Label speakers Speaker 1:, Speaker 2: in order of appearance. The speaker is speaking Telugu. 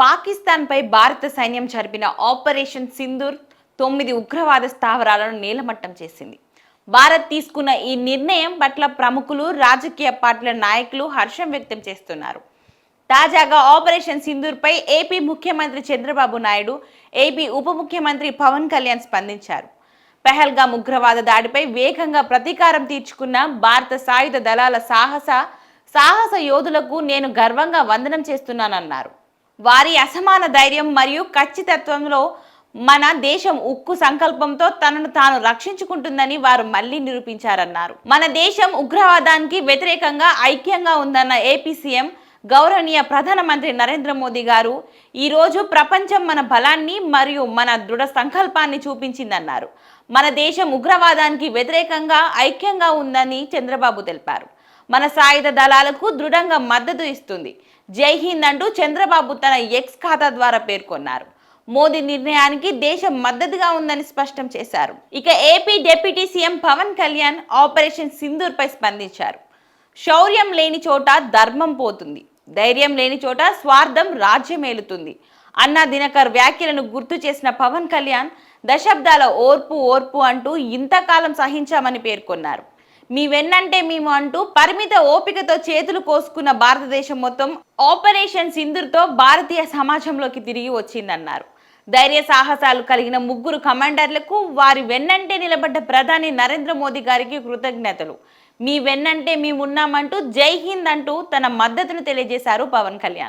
Speaker 1: పాకిస్తాన్పై భారత సైన్యం జరిపిన ఆపరేషన్ సింధూర్ తొమ్మిది ఉగ్రవాద స్థావరాలను నేలమట్టం చేసింది. భారత్ తీసుకున్న ఈ నిర్ణయం పట్ల ప్రముఖులు రాజకీయ పార్టీల నాయకులు హర్షం వ్యక్తం చేస్తున్నారు. తాజాగా ఆపరేషన్ సింధూర్పై ఏపీ ముఖ్యమంత్రి చంద్రబాబు నాయుడు ఏపీ ఉప ముఖ్యమంత్రి పవన్ కళ్యాణ్ స్పందించారు. పెహల్గామ్ ఉగ్రవాద దాడిపై వేగంగా ప్రతీకారం తీర్చుకున్న భారత సాయుధ దళాల సాహస సాహస యోధులకు నేను గర్వంగా వందనం చేస్తున్నానన్నారు. వారి అసమాన ధైర్యం మరియు ఖచ్చితత్వంలో మన దేశం ఉక్కు సంకల్పంతో తనను తాను రక్షించుకుంటుందని వారు మళ్ళీ నిరూపించారన్నారు. మన దేశం ఉగ్రవాదానికి వ్యతిరేకంగా ఐక్యంగా ఉందన్న ఏపీ సీఎం గౌరవనీయ ప్రధానమంత్రి నరేంద్ర మోదీ గారు ఈరోజు ప్రపంచం మన బలాన్ని మరియు మన దృఢ సంకల్పాన్ని చూపించిందన్నారు. మన దేశం ఉగ్రవాదానికి వ్యతిరేకంగా ఐక్యంగా ఉందని చంద్రబాబు తెలిపారు. మన సాయుధ దళాలకు దృఢంగా మద్దతు ఇస్తుంది. జై హింద్ అంటూ చంద్రబాబు తన ఎక్స్ ఖాతా ద్వారా పేర్కొన్నారు. మోదీ నిర్ణయానికి దేశం మద్దతుగా ఉందని స్పష్టం చేశారు. ఇక AP deputy CM Pawan Kalyan operation Sindoor పై స్పందించారు. శౌర్యం లేని చోట ధర్మం పోతుంది. ధైర్యం లేని చోట స్వార్థం రాజ్యమేలుతుంది అన్న దినకర్ వ్యాఖ్యలను గుర్తు చేసిన పవన్ కళ్యాణ్ దశాబ్దాల ఓర్పు ఓర్పు అంటూ ఇంతకాలం సహించామని పేర్కొన్నారు. మీ వెన్నంటే మేము అంటూ పరిమిత ఓపికతో చేతులు కోసుకున్న భారతదేశం మొత్తం ఆపరేషన్ సింధుర్తో భారతీయ సమాజంలోకి తిరిగి వచ్చిందన్నారు. ధైర్య సాహసాలు కలిగిన ముగ్గురు కమాండర్లకు వారి వెన్నంటే నిలబడ్డ ప్రధాని నరేంద్ర మోదీ గారికి కృతజ్ఞతలు. మీ వెన్నంటే మేమున్నామంటూ జై హింద్ అంటూ తన మద్దతును తెలియజేశారు పవన్ కళ్యాణ్.